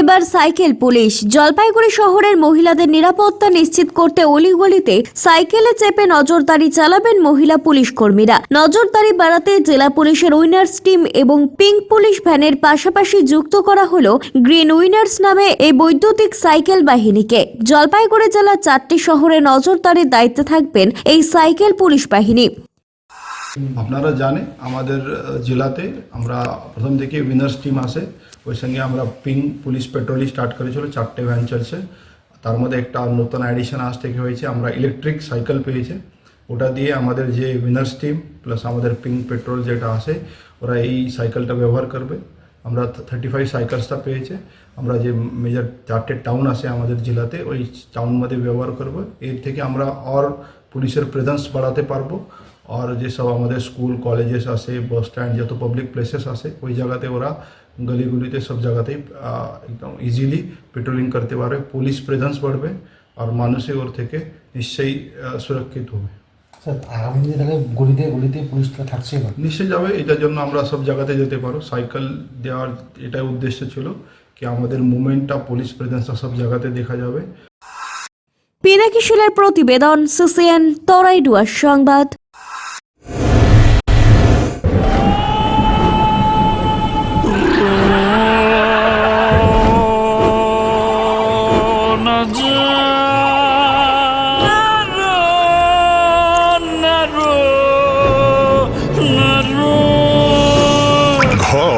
এবার cycle police. Jalpaiguri শহরের মহিলাদের নিরাপত্তা নিশ্চিত করতে অলিগলিতে সাইকেলে চেপে নজরদারি চালাবেন মহিলা পুলিশ কর্মীরা। নজরদারি বাড়াতে জেলা পুলিশের উইনার্স টিম এবং পিঙ্ক পুলিশ ভ্যানের পাশাপাশি যুক্ত করা হলো গ্রিন উইনার্স নামে এই বৈদ্যুতিক সাইকেল বাহিনীকে। জলপাইগুড়ি জেলার চারটি শহরে নজরদারির দায়িত্বে থাকবেন এই সাইকেল পুলিশ বাহিনী। আপনারা জানে আমাদের জেলাতে আমরা প্রথম থেকে উইনার্স টিম আসে। ওই সঙ্গে আমরা পিং পুলিশ পেট্রোলই স্টার্ট করেছিল, চারটে ভ্যান চলছে। তার মধ্যে একটা নতুন অ্যাডিশন আজ থেকে হয়েছে, আমরা ইলেকট্রিক সাইকেল পেয়েছে। ওটা দিয়ে আমাদের যে উইনার্স টিম প্লাস আমাদের পিং পেট্রোল যেটা আসে, ওরা এই সাইকেলটা ব্যবহার করবে। আমরা থার্টি ফাইভ সাইকেলসটা পেয়েছে। আমরা যে মেজর চারটে টাউন আছে আমাদের জেলাতে, ওই টাউন মধ্যে ব্যবহার করব। এর থেকে আমরা অর পুলিশের প্রেজেন্স বাড়াতে পারব। আর যেসব আমাদের স্কুল কলেজেস আছে বাস স্ট্যান্ড যত পাবলিক প্লেসেস আছে ওই জায়গাতে ওরা গলিগুলিতে সব জায়গাতেই একদম ইজিলি পেট্রোলিং করতে পারবে পুলিশ প্রেজেন্স বাড়বে আর মানুষে ওর থেকে নিশ্চয়ই সুরক্ষিত হবে স্যার আগামী দিনে তাহলে গলিতে গলিতে পুলিশটা থাকছে না নিশ্চয়ই যাবে এটার জন্য আমরা সব জায়গাতে যেতে পারো সাইকেল দেওয়ার এটাই উদ্দেশ্য ছিল কি আমাদের মুভমেন্টটা পুলিশ প্রেজেন্সটা সব জায়গাতে দেখা যাবে পিনাকিশিলের প্রতিবেদন সিসিএন তরাইডুয়ার সংবাদ